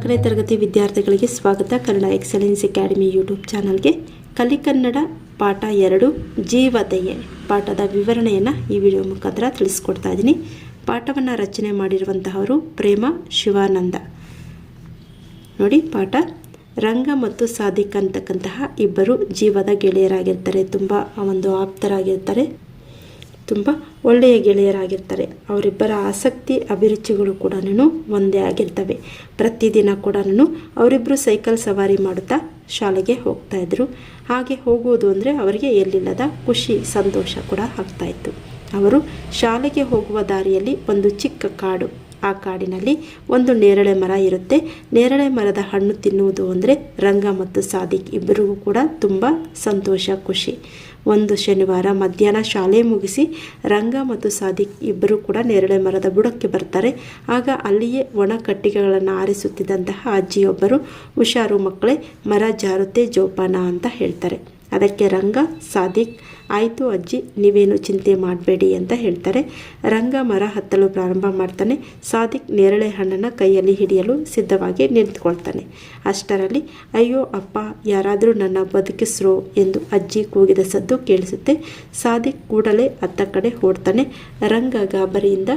ನಾಲ್ಕನೇ ತರಗತಿ ವಿದ್ಯಾರ್ಥಿಗಳಿಗೆ ಸ್ವಾಗತ. ಕನ್ನಡ ಎಕ್ಸಲೆನ್ಸ್ ಅಕಾಡೆಮಿ ಯೂಟ್ಯೂಬ್ ಚಾನಲ್ಗೆ ಕಲಿಕನ್ನಡ ಪಾಠ ಎರಡು ಜೀವದಯೆ ಪಾಠದ ವಿವರಣೆಯನ್ನು ಈ ವಿಡಿಯೋ ಮುಖಾಂತರ ತಿಳಿಸ್ಕೊಡ್ತಾ ಇದ್ದೀನಿ. ಪಾಠವನ್ನು ರಚನೆ ಮಾಡಿರುವಂತಹವರು ಪ್ರೇಮ, ಶಿವಾನಂದ. ನೋಡಿ, ಪಾಠ. ರಂಗ ಮತ್ತು ಸಾಧಿಕ ಅಂತಕ್ಕಂತಹ ಇಬ್ಬರು ಜೀವದ ಗೆಳೆಯರಾಗಿರ್ತಾರೆ, ತುಂಬ ಒಂದು ಆಪ್ತರಾಗಿರ್ತಾರೆ. ತುಂಬ ಒಳ್ಳೆಯ ಗೆಳೆಯರಾಗಿರ್ತಾರೆ. ಅವರಿಬ್ಬರ ಆಸಕ್ತಿ, ಅಭಿರುಚಿಗಳು ಕೂಡ ಒಂದೇ ಆಗಿರ್ತವೆ. ಪ್ರತಿದಿನ ಕೂಡ ಅವರಿಬ್ಬರು ಸೈಕಲ್ ಸವಾರಿ ಮಾಡುತ್ತಾ ಶಾಲೆಗೆ ಹೋಗ್ತಾ ಇದ್ರು. ಹಾಗೆ ಹೋಗುವುದು ಅಂದರೆ ಅವರಿಗೆ ಎಲ್ಲಿಲ್ಲದ ಖುಷಿ, ಸಂತೋಷ ಕೂಡ ಆಗ್ತಾಯಿತ್ತು ಅವರು ಶಾಲೆಗೆ ಹೋಗುವ ದಾರಿಯಲ್ಲಿ ಒಂದು ಚಿಕ್ಕ ಕಾಡು. ಆ ಕಾಡಿನಲ್ಲಿ ಒಂದು ನೇರಳೆ ಮರ ಇರುತ್ತೆ. ನೇರಳೆ ಮರದ ಹಣ್ಣು ತಿನ್ನುವುದು ಅಂದರೆ ರಂಗ ಮತ್ತು ಸಾದಿಕ್ ಇಬ್ಬರಿಗೂ ಕೂಡ ತುಂಬ ಸಂತೋಷ, ಖುಷಿ. ಒಂದು ಶನಿವಾರ ಮಧ್ಯಾಹ್ನ ಶಾಲೆ ಮುಗಿಸಿ ರಂಗ ಮತ್ತು ಸಾದಿಕ್ ಇಬ್ಬರು ಕೂಡ ನೇರಳೆ ಮರದ ಬುಡಕ್ಕೆ ಬರ್ತಾರೆ. ಆಗ ಅಲ್ಲಿಯೇ ಒಣ ಕಟ್ಟಿಗೆಗಳನ್ನು ಆರಿಸುತ್ತಿದ್ದಂತಹ ಅಜ್ಜಿಯೊಬ್ಬರು, ಹುಷಾರು ಮಕ್ಕಳೇ, ಮರ ಜಾರುತ್ತೆ ಜೋಪಾನ ಅಂತ ಹೇಳ್ತಾರೆ. ಅದಕ್ಕೆ ರಂಗ, ಸಾದಿಕ್ ಆಯಿತು ಅಜ್ಜಿ, ನೀವೇನು ಚಿಂತೆ ಮಾಡಬೇಡಿ ಅಂತ ಹೇಳ್ತಾರೆ. ರಂಗ ಮರ ಹತ್ತಲು ಪ್ರಾರಂಭ ಮಾಡ್ತಾನೆ. ಸಾದಿಕ್ ನೇರಳೆ ಹಣ್ಣನ್ನು ಕೈಯಲ್ಲಿ ಹಿಡಿಯಲು ಸಿದ್ಧವಾಗಿ ನಿಂತ್ಕೊಳ್ತಾನೆ. ಅಷ್ಟರಲ್ಲಿ, ಅಯ್ಯೋ ಅಪ್ಪ, ಯಾರಾದರೂ ನನ್ನ ಬದುಕಿಸ್ರೋ ಎಂದು ಅಜ್ಜಿ ಕೂಗಿದ ಸದ್ದು ಕೇಳಿಸುತ್ತೆ. ಸಾದಿಕ್ ಕೂಡಲೇ ಅತ್ತ ಕಡೆ ಓಡ್ತಾನೆ. ರಂಗ ಗಾಬರಿಯಿಂದ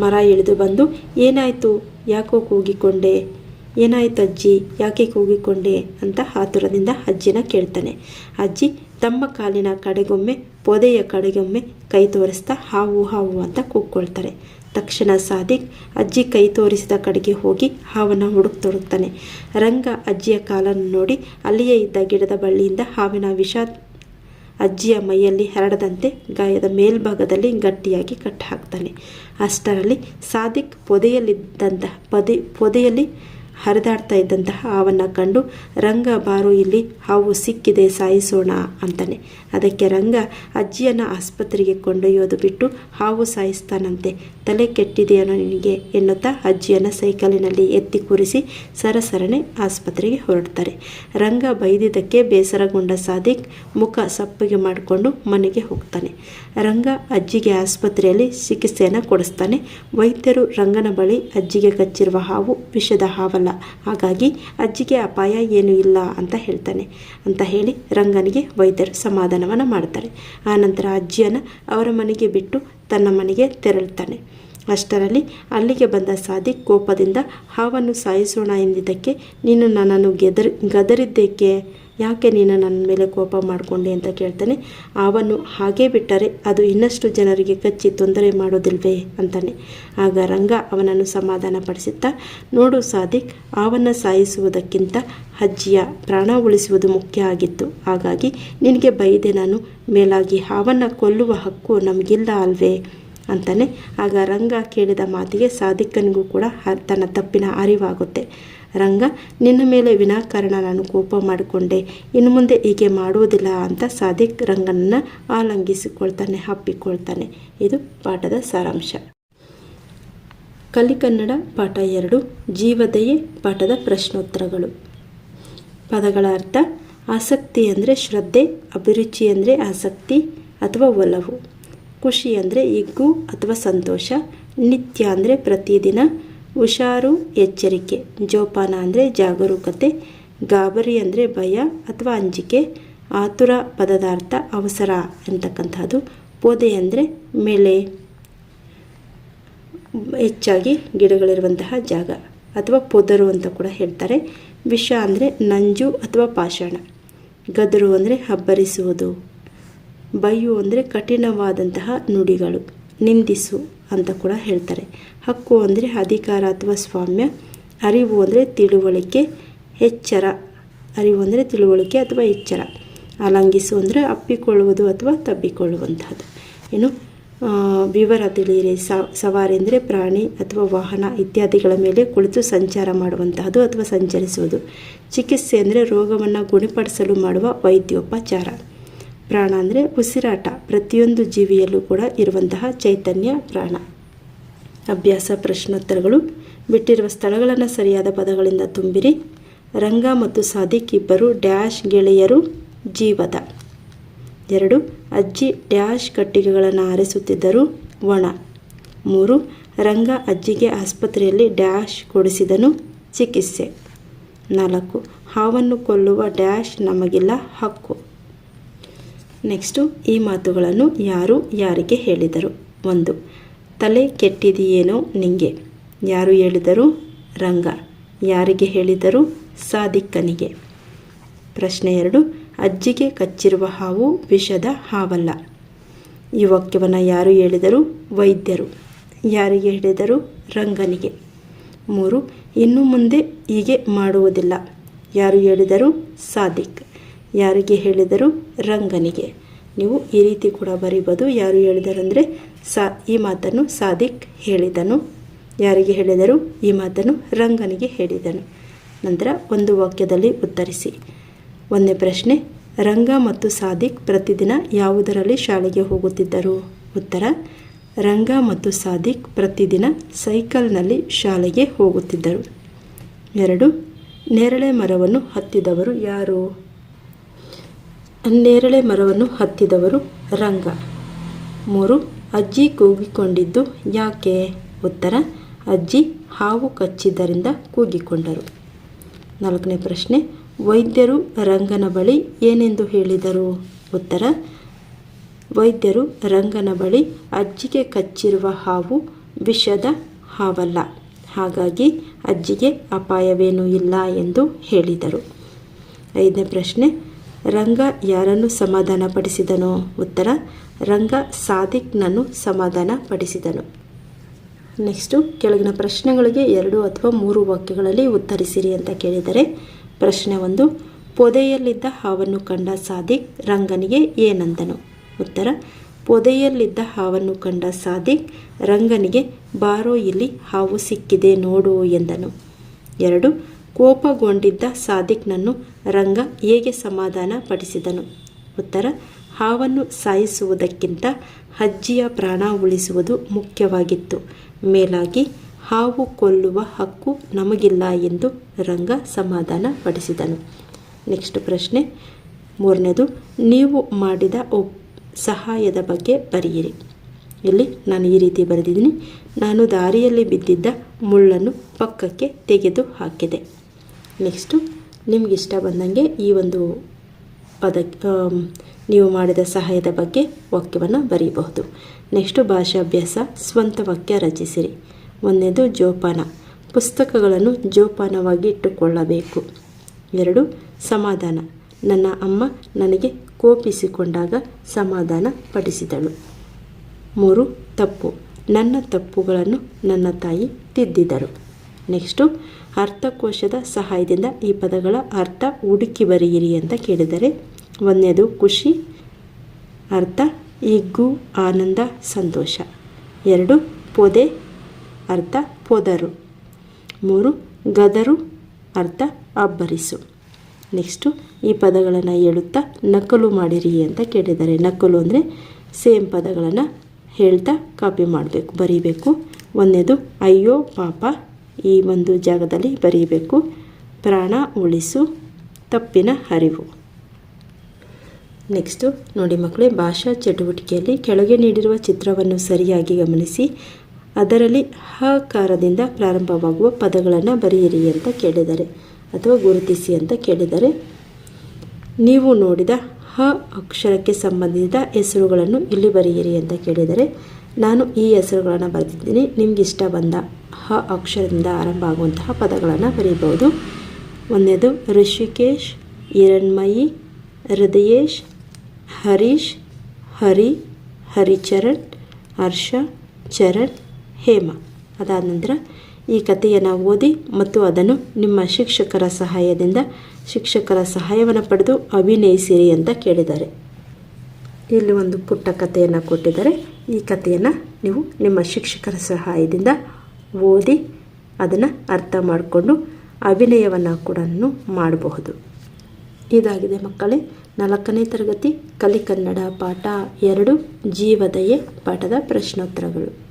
ಮರ ಇಳಿದು ಬಂದು, ಏನಾಯಿತು? ಯಾಕೋ ಕೂಗಿಕೊಂಡೆ? ಏನಾಯ್ತು ಅಜ್ಜಿ? ಯಾಕೆ ಕೂಗಿಕೊಂಡೆ? ಅಂತ ಆತುರದಿಂದ ಅಜ್ಜಿನ ಕೇಳ್ತಾನೆ. ಅಜ್ಜಿ, ತಮ್ಮ ಕಾಲಿನ ಕಡೆಗೊಮ್ಮೆ, ಪೊದೆಯ ಕಡೆಗೊಮ್ಮೆ ಕೈ ತೋರಿಸ್ತಾ ಹಾವು ಹಾವು ಅಂತ ಕೂಗ್ಕೊಳ್ತಾರೆ. ತಕ್ಷಣ ಸಾದಿಕ್ ಅಜ್ಜಿ ಕೈ ತೋರಿಸಿದ ಕಡೆಗೆ ಹೋಗಿ ಹಾವನ್ನು ಹುಡುಕ್ತೊಡುಕ್ತಾನೆ ರಂಗ ಅಜ್ಜಿಯ ಕಾಲನ್ನು ನೋಡಿ ಅಲ್ಲಿಯೇ ಇದ್ದ ಗಿಡದ ಬಳ್ಳಿಯಿಂದ ಹಾವಿನ ವಿಷ ಅಜ್ಜಿಯ ಮೈಯಲ್ಲಿ ಹರಡದಂತೆ ಗಾಯದ ಮೇಲ್ಭಾಗದಲ್ಲಿ ಗಟ್ಟಿಯಾಗಿ ಕಟ್ಟಾಕ್ತಾನೆ ಅಷ್ಟರಲ್ಲಿ ಸಾದಿಕ್ ಪೊದೆಯಲ್ಲಿದ್ದಂತಹ ಪೊದೆ, ಪೊದೆಯಲ್ಲಿ ಹರಿದಾಡ್ತಾ ಇದ್ದಂತಹ ಹಾವನ್ನು ಕಂಡು, ರಂಗ ಬಾರು, ಇಲ್ಲಿ ಹಾವು ಸಿಕ್ಕಿದೆ, ಸಾಯಿಸೋಣ ಅಂತಾನೆ. ಅದಕ್ಕೆ ರಂಗ ಅಜ್ಜಿಯನ್ನು ಆಸ್ಪತ್ರೆಗೆ ಕೊಂಡೊಯ್ಯೋದು ಬಿಟ್ಟು ಹಾವು ಸಾಯಿಸ್ತಾನಂತೆ. ತಲೆ ಕೆಟ್ಟಿದೆಯೇನೋ ನಿನಗೆ ಎನ್ನುತ್ತಾ ಅಜ್ಜಿಯನ್ನು ಸೈಕಲಿನಲ್ಲಿ ಎತ್ತಿ ಕೂರಿಸಿ ಸರಸರಣೆ ಆಸ್ಪತ್ರೆಗೆ ಹೊರಡ್ತಾರೆ. ರಂಗ ಬೈದಿದ್ದಕ್ಕೆ ಬೇಸರಗೊಂಡ ಸಾದಿಕ್ ಮುಖ ಸಪ್ಪಿಗೆ ಮಾಡಿಕೊಂಡು ಮನೆಗೆ ಹೋಗ್ತಾನೆ. ರಂಗ ಅಜ್ಜಿಗೆ ಆಸ್ಪತ್ರೆಯಲ್ಲಿ ಚಿಕಿತ್ಸೆಯನ್ನು ಕೊಡಿಸ್ತಾನೆ. ವೈದ್ಯರು ರಂಗನ ಬಳಿ ಅಜ್ಜಿಗೆ ಕಚ್ಚಿರುವ ಹಾವು ವಿಷದ ಹಾವಲ್ಲ. ಹಾಗಾಗಿ ಅಜ್ಜಿಗೆ ಅಪಾಯ ಏನೂ ಇಲ್ಲ ಅಂತ ಹೇಳ್ತಾನೆ. ಅಂತ ಹೇಳಿ ರಂಗನಿಗೆ ವೈದ್ಯರು ಸಮಾಧಾನವನ್ನು ಮಾಡ್ತಾರೆ. ಆನಂತರ ಅಜ್ಜಿಯನ್ನು ಅವರ ಮನೆಗೆ ಬಿಟ್ಟು ತನ್ನ ಮನೆಗೆ ತೆರಳುತ್ತಾನೆ ಅಷ್ಟರಲ್ಲಿ ಅಲ್ಲಿಗೆ ಬಂದ ಸಾದಿ ಕೋಪದಿಂದ, ಹಾವನ್ನು ಸಾಯಿಸೋಣ ಎಂದಿದ್ದಕ್ಕೆ ನೀನು ನನ್ನನ್ನು ಗೆದರ್ ಗದರಿದ್ದಕ್ಕೆ ಯಾಕೆ ನೀನು ನನ್ನ ಮೇಲೆ ಕೋಪ ಮಾಡಿಕೊಂಡೆ ಅಂತ ಕೇಳ್ತಾನೆ. ಆವನ್ನು ಹಾಗೇ ಬಿಟ್ಟರೆ ಅದು ಇನ್ನಷ್ಟು ಜನರಿಗೆ ಕಚ್ಚಿ ತೊಂದರೆ ಮಾಡೋದಿಲ್ವೇ ಅಂತಾನೆ. ಆಗ ರಂಗ ಅವನನ್ನು ಸಮಾಧಾನ ಪಡಿಸುತ್ತಾ ನೋಡು ಸಾದಿಕ್, ಆವನ್ನು ಸಾಯಿಸುವುದಕ್ಕಿಂತ ಅಜ್ಜಿಯ ಪ್ರಾಣ ಉಳಿಸುವುದು ಮುಖ್ಯ ಆಗಿತ್ತು. ಹಾಗಾಗಿ ನಿನಗೆ ಬೈದೆ ನಾನು, ಮೇಲಾಗಿ ಹಾವನ್ನು ಕೊಲ್ಲುವ ಹಕ್ಕು ನಮಗಿಲ್ಲ ಅಲ್ವೇ ಅಂತಾನೆ. ಆಗ ರಂಗ ಕೇಳಿದ ಮಾತಿಗೆ ಸಾದಿಕ್ಕನಿಗೂ ಕೂಡ ತನ್ನ ತಪ್ಪಿನ ಅರಿವಾಗುತ್ತೆ. ರಂಗ, ನಿನ್ನ ಮೇಲೆ ವಿನಾಕಾರಣ ನಾನು ಕೋಪ ಮಾಡಿಕೊಂಡೆ. ಇನ್ನು ಮುಂದೆ ಹೀಗೆ ಮಾಡುವುದಿಲ್ಲ ಅಂತ ಸಾದಿಕ್ ರಂಗನನ್ನು ಆಲಂಗಿಸಿಕೊಳ್ತಾನೆ ಹಪ್ಪಿಕೊಳ್ತಾನೆ ಇದು ಪಾಠದ ಸಾರಾಂಶ. ಕಲಿಕನ್ನಡ ಪಾಠ ಎರಡು, ಜೀವದಯೆ ಪಾಠದ ಪ್ರಶ್ನೋತ್ತರಗಳು. ಪದಗಳ ಅರ್ಥ, ಆಸಕ್ತಿ ಅಂದರೆ ಶ್ರದ್ಧೆ, ಅಭಿರುಚಿ ಅಂದರೆ ಆಸಕ್ತಿ ಅಥವಾ ಒಲವು. ಖುಷಿ ಅಂದರೆ ಇಗ್ಗು ಅಥವಾ ಸಂತೋಷ. ನಿತ್ಯ ಅಂದರೆ ಪ್ರತಿದಿನ. ಹುಷಾರು, ಎಚ್ಚರಿಕೆ, ಜೋಪಾನ ಅಂದರೆ ಜಾಗರೂಕತೆ, ಗಾಬರಿ ಅಂದರೆ ಭಯ ಅಥವಾ ಅಂಜಿಕೆ, ಆತುರ, ಪದಾರ್ಥ, ಅವಸರ ಅಂತಕ್ಕಂಥದ್ದು. ಪೊದೆ ಅಂದರೆ ಮೇಲೆ. ಹೆಚ್ಚಾಗಿ ಗಿಡಗಳಿರುವಂತಹ ಜಾಗ ಅಥವಾ ಪೊದರು ಅಂತ ಕೂಡ ಹೇಳ್ತಾರೆ. ವಿಷ ಅಂದರೆ ನಂಜು ಅಥವಾ ಪಾಷಾಣ. ಗದರು ಅಂದರೆ ಹಬ್ಬರಿಸುವುದು. ಬಯ್ಯು ಅಂದರೆ ಕಠಿಣವಾದಂತಹ ನುಡಿಗಳು. ನಿಂದಿಸು. ಅಂತ ಕೂಡ ಹೇಳ್ತಾರೆ. ಹಕ್ಕು ಅಂದರೆ ಅಧಿಕಾರ ಅಥವಾ ಸ್ವಾಮ್ಯ. ಅರಿವು ಅಂದರೆ ತಿಳುವಳಿಕೆ. ಎಚ್ಚರ. ಅರಿವು ಅಂದರೆ ತಿಳುವಳಿಕೆ ಅಥವಾ ಎಚ್ಚರ. ಅಲಂಗಿಸು ಅಂದರೆ ಅಪ್ಪಿಕೊಳ್ಳುವುದು ಅಥವಾ ತಬ್ಬಿಕೊಳ್ಳುವಂತಹದ್ದು. ಏನು? ವಿವರ ತಿಳಿಯಿರಿ. ಸವಾರಿ ಅಂದರೆ ಪ್ರಾಣಿ ಅಥವಾ ವಾಹನ ಇತ್ಯಾದಿಗಳ ಮೇಲೆ ಕುಳಿತು ಸಂಚಾರ ಮಾಡುವಂತಹದ್ದು ಅಥವಾ ಸಂಚರಿಸುವುದು. ಚಿಕಿತ್ಸೆ ಅಂದರೆ ರೋಗವನ್ನು ಗುಣಪಡಿಸಲು ಮಾಡುವ ವೈದ್ಯೋಪಚಾರ. ಪ್ರಾಣ ಅಂದರೆ ಉಸಿರಾಟ. ಪ್ರತಿಯೊಂದು ಜೀವಿಯಲ್ಲೂ ಕೂಡ ಇರುವಂತಹ ಚೈತನ್ಯ ಪ್ರಾಣ. ಅಭ್ಯಾಸ ಪ್ರಶ್ನೋತ್ತರಗಳು. ಬಿಟ್ಟಿರುವ ಸ್ಥಳಗಳನ್ನು ಸರಿಯಾದ ಪದಗಳಿಂದ ತುಂಬಿರಿ. ರಂಗ ಮತ್ತು ಸಾದಿಕ್ ಇಬ್ಬರು ಡ್ಯಾಶ್ ಗೆಳೆಯರು ಜೀವದ. ಎರಡು, ಅಜ್ಜಿ ಡ್ಯಾಶ್ ಕಟ್ಟಿಗೆಗಳನ್ನು ಆರಿಸುತ್ತಿದ್ದರು ಒಣ ಮೂರು, ರಂಗ ಅಜ್ಜಿಗೆ ಆಸ್ಪತ್ರೆಯಲ್ಲಿ ಡ್ಯಾಶ್ ಕೊಡಿಸಿದನು ಚಿಕಿತ್ಸೆ. ನಾಲ್ಕು, ಹಾವನ್ನು ಕೊಲ್ಲುವ ಡ್ಯಾಶ್ ನಮಗಿಲ್ಲ ಹಕ್ಕು. ನೆಕ್ಸ್ಟು ಈ ಮಾತುಗಳನ್ನು ಯಾರು, ಯಾರಿಗೆ ಹೇಳಿದರು? ಒಂದು, ತಲೆ ಕೆಟ್ಟಿದೆಯೇನೋ ನಿಂಗೆ. ಯಾರು ಹೇಳಿದರು? ರಂಗ. ಯಾರಿಗೆ ಹೇಳಿದರು? ಸಾದಿಕ್ಕನಿಗೆ. ಪ್ರಶ್ನೆ ಎರಡು, ಅಜ್ಜಿಗೆ ಕಚ್ಚಿರುವ ಹಾವು ವಿಷದ ಹಾವಲ್ಲ. ಈ ವಾಕ್ಯವನ್ನು ಯಾರು ಹೇಳಿದರು? ವೈದ್ಯರು. ಯಾರಿಗೆ ಹೇಳಿದರು? ರಂಗನಿಗೆ. ಮೂರು, ಇನ್ನು ಮುಂದೆ ಹೀಗೆ ಮಾಡುವುದಿಲ್ಲ. ಯಾರು ಹೇಳಿದರು? ಸಾದಿಕ್. ಯಾರಿಗೆ ಹೇಳಿದರು? ರಂಗನಿಗೆ. ನೀವು ಈ ರೀತಿ ಕೂಡ ಬರೀಬೋದು. ಯಾರು ಹೇಳಿದರು ಅಂದರೆ ಸಾ, ಈ ಮಾತನ್ನು ಸಾದಿಕ್ ಹೇಳಿದನು. ಯಾರಿಗೆ ಹೇಳಿದರು? ಈ ಮಾತನ್ನು ರಂಗನಿಗೆ ಹೇಳಿದನು. ನಂತರ ಒಂದು ವಾಕ್ಯದಲ್ಲಿ ಉತ್ತರಿಸಿ. ಒಂದನೇ ಪ್ರಶ್ನೆ, ರಂಗ ಮತ್ತು ಸಾದಿಕ್ ಪ್ರತಿದಿನ ಯಾವುದರಲ್ಲಿ ಶಾಲೆಗೆ ಹೋಗುತ್ತಿದ್ದರು? ಉತ್ತರ, ರಂಗ ಮತ್ತು ಸಾದಿಕ್ ಪ್ರತಿದಿನ ಸೈಕಲ್ನಲ್ಲಿ ಶಾಲೆಗೆ ಹೋಗುತ್ತಿದ್ದರು. ಎರಡು, ನೇರಳೆ ಮರವನ್ನು ಹತ್ತಿದವರು ಯಾರು? ನೇರಳೆ ಮರವನ್ನು ಹತ್ತಿದವರು ರಂಗ. ಮೂರು, ಅಜ್ಜಿ ಕೂಗಿಕೊಂಡಿದ್ದು ಯಾಕೆ? ಉತ್ತರ, ಅಜ್ಜಿ ಹಾವು ಕಚ್ಚಿದ್ದರಿಂದ ಕೂಗಿಕೊಂಡರು. ನಾಲ್ಕನೇ ಪ್ರಶ್ನೆ, ವೈದ್ಯರು ರಂಗನ ಬಳಿ ಏನೆಂದು ಹೇಳಿದರು? ಉತ್ತರ, ವೈದ್ಯರು ರಂಗನ ಬಳಿ ಅಜ್ಜಿಗೆ ಕಚ್ಚಿರುವ ಹಾವು ವಿಷದ ಹಾವಲ್ಲ. ಹಾಗಾಗಿ ಅಜ್ಜಿಗೆ ಅಪಾಯವೇನೂ ಇಲ್ಲ ಎಂದು ಹೇಳಿದರು. ಐದನೇ ಪ್ರಶ್ನೆ ರಂಗ ಯಾರನ್ನು ಸಮಾಧಾನಪಡಿಸಿದನು? ಉತ್ತರ, ರಂಗ ಸಾದಿಕ್ನನ್ನು ಸಮಾಧಾನಪಡಿಸಿದನು. ನೆಕ್ಸ್ಟು, ಕೆಳಗಿನ ಪ್ರಶ್ನೆಗಳಿಗೆ ಎರಡು ಅಥವಾ ಮೂರು ವಾಕ್ಯಗಳಲ್ಲಿ ಉತ್ತರಿಸಿರಿ ಅಂತ ಕೇಳಿದರೆ, ಪ್ರಶ್ನೆ ಒಂದು, ಪೊದೆಯಲ್ಲಿದ್ದ ಹಾವನ್ನು ಕಂಡ ಸಾದಿಕ್ ರಂಗನಿಗೆ ಏನಂದನು? ಉತ್ತರ, ಪೊದೆಯಲ್ಲಿದ್ದ ಹಾವನ್ನು ಕಂಡ ಸಾದಿಕ್ ರಂಗನಿಗೆ, ಬಾರೋ, ಇಲ್ಲಿ ಹಾವು ಸಿಕ್ಕಿದೆ, ನೋಡು, ಎಂದನು. ಎರಡು ಕೋಪಗೊಂಡಿದ್ದ ಸಾದಿಕ್ನನ್ನು ರಂಗ ಹೇಗೆ ಸಮಾಧಾನ ಪಡಿಸಿದನು? ಉತ್ತರ, ಹಾವನ್ನು ಸಾಯಿಸುವುದಕ್ಕಿಂತ ಅಜ್ಜಿಯ ಪ್ರಾಣ ಉಳಿಸುವುದು ಮುಖ್ಯವಾಗಿತ್ತು. ಮೇಲಾಗಿ, ಹಾವು ಕೊಲ್ಲುವ ಹಕ್ಕು ನಮಗಿಲ್ಲ ಎಂದು ರಂಗ ಸಮಾಧಾನ ಪಡಿಸಿದನು. ನೆಕ್ಸ್ಟ್ ಪ್ರಶ್ನೆ, ಮೂರನೇದು, ನೀವು ಮಾಡಿದ ಸಹಾಯದ ಬಗ್ಗೆ ಬರೆಯಿರಿ. ಇಲ್ಲಿ ನಾನು ಈ ರೀತಿ ಬರೆದಿದ್ದೀನಿ. ನಾನು ದಾರಿಯಲ್ಲಿ ಬಿದ್ದಿದ್ದ ಮುಳ್ಳನ್ನು ಪಕ್ಕಕ್ಕೆ ತೆಗೆದು ಹಾಕಿದೆ. ನೆಕ್ಸ್ಟು ಇಷ್ಟ ಬಂದಂಗೆ ಈ ಒಂದು ಪದ ನೀವು ಮಾಡಿದ ಸಹಾಯದ ಬಗ್ಗೆ ವಾಕ್ಯವನ್ನು ಬರೀಬಹುದು. ನೆಕ್ಸ್ಟು ಭಾಷಾಭ್ಯಾಸ, ಸ್ವಂತ ವಾಕ್ಯ ರಚಿಸಿರಿ. ಒಂದನೇದು ಜೋಪಾನ, ಪುಸ್ತಕಗಳನ್ನು ಜೋಪಾನವಾಗಿ ಇಟ್ಟುಕೊಳ್ಳಬೇಕು. ಎರಡು, ಸಮಾಧಾನ, ನನ್ನ ಅಮ್ಮ ನನಗೆ ಕೋಪಿಸಿಕೊಂಡಾಗ ಸಮಾಧಾನ ಪಡಿಸಿದಳು. ಮೂರು, ತಪ್ಪು, ನನ್ನ ತಪ್ಪುಗಳನ್ನು ನನ್ನ ತಾಯಿ ತಿದ್ದಿದರು. ನೆಕ್ಸ್ಟು ಅರ್ಥಕೋಶದ ಸಹಾಯದಿಂದ ಈ ಪದಗಳ ಅರ್ಥ ಹುಡುಕಿ ಬರೆಯಿರಿ ಅಂತ ಕೇಳಿದರೆ, ಒಂದನೇದು ಖುಷಿ, ಅರ್ಥ ಇಗ್ಗು ಆನಂದ, ಸಂತೋಷ. ಎರಡು, ಪೊದೆ, ಅರ್ಥ ಪೊದರು. ಮೂರು, ಗದರು, ಅರ್ಥ ಅಬ್ಬರಿಸು. ನೆಕ್ಸ್ಟು ಈ ಪದಗಳನ್ನು ಹೇಳುತ್ತಾ ನಕಲು ಮಾಡಿರಿ ಅಂತ ಕೇಳಿದ್ದಾರೆ ನಕಲು ಅಂದರೆ ಸೇಮ್ ಪದಗಳನ್ನು ಹೇಳ್ತಾ ಕಾಪಿ ಮಾಡಬೇಕು, ಬರೀಬೇಕು. ಒಂದನೇದು, ಅಯ್ಯೋ, ಪಾಪ. ಈ ಒಂದು ಜಾಗದಲ್ಲಿ ಬರೀಬೇಕು. ಪ್ರಾಣ ಉಳಿಸು, ತಪ್ಪಿನ ಅರಿವು. ನೆಕ್ಸ್ಟು ನೋಡಿ ಮಕ್ಕಳೇ, ಭಾಷಾ ಚಟುವಟಿಕೆಯಲ್ಲಿ ಕೆಳಗೆ ನೀಡಿರುವ ಚಿತ್ರವನ್ನು ಸರಿಯಾಗಿ ಗಮನಿಸಿ. ಅದರಲ್ಲಿ ಹಕಾರದಿಂದ ಪ್ರಾರಂಭವಾಗುವ ಪದಗಳನ್ನು ಬರೆಯಿರಿ ಅಂತ ಕೇಳಿದ್ದಾರೆ ಅಥವಾ ಗುರುತಿಸಿ ಅಂತ ಕೇಳಿದರೆ, ನೀವು ನೋಡಿದ ಹ ಅಕ್ಷರಕ್ಕೆ ಸಂಬಂಧಿಸಿದ ಹೆಸರುಗಳನ್ನು ಇಲ್ಲಿ ಬರೆಯಿರಿ ಅಂತ ಕೇಳಿದರೆ ನಾನು ಈ ಹೆಸರುಗಳನ್ನು ಬರೆದಿದ್ದೀನಿ. ನಿಮ್ಗೆ ಇಷ್ಟ ಬಂದ ಹ ಅಕ್ಷರದಿಂದ ಆರಂಭ ಆಗುವಂತಹ ಪದಗಳನ್ನು ಬರೀಬೋದು ಒಂದನೇದು, ಋಷಿಕೇಶ್, ಹಿರಣ್ಮಯಿ, ಹೃದಯೇಶ್, ಹರೀಶ್, ಹರಿ, ಹರಿಚರಣ್, ಹರ್ಷ, ಚರಣ್, ಹೇಮ. ಅದಾದ ನಂತರ ಈ ಕಥೆಯನ್ನು ಓದಿ ಮತ್ತು ಅದನ್ನು ನಿಮ್ಮ ಶಿಕ್ಷಕರ ಸಹಾಯದಿಂದ ಶಿಕ್ಷಕರ ಸಹಾಯವನ್ನು ಪಡೆದು ಅಭಿನಯಿಸಿರಿ ಅಂತ ಕೇಳಿದ್ದಾರೆ. ಇಲ್ಲಿ ಒಂದು ಪುಟ್ಟ ಕಥೆಯನ್ನು ಕೊಟ್ಟಿದ್ದಾರೆ. ಈ ಕಥೆಯನ್ನು ನೀವು ನಿಮ್ಮ ಶಿಕ್ಷಕರ ಸಹಾಯದಿಂದ ಓದಿ ಅದನ್ನು ಅರ್ಥ ಮಾಡಿಕೊಂಡು ಅಭಿನಯವನ್ನು ಕೂಡ ಮಾಡಬಹುದು. ಇದಾಗಿದೆ ಮಕ್ಕಳೇ, ನಾಲ್ಕನೇ ತರಗತಿ ಕಲಿ ಕನ್ನಡ ಪಾಠ ಎರಡು ಜೀವದಯೆ ಪಾಠದ ಪ್ರಶ್ನೋತ್ತರಗಳು.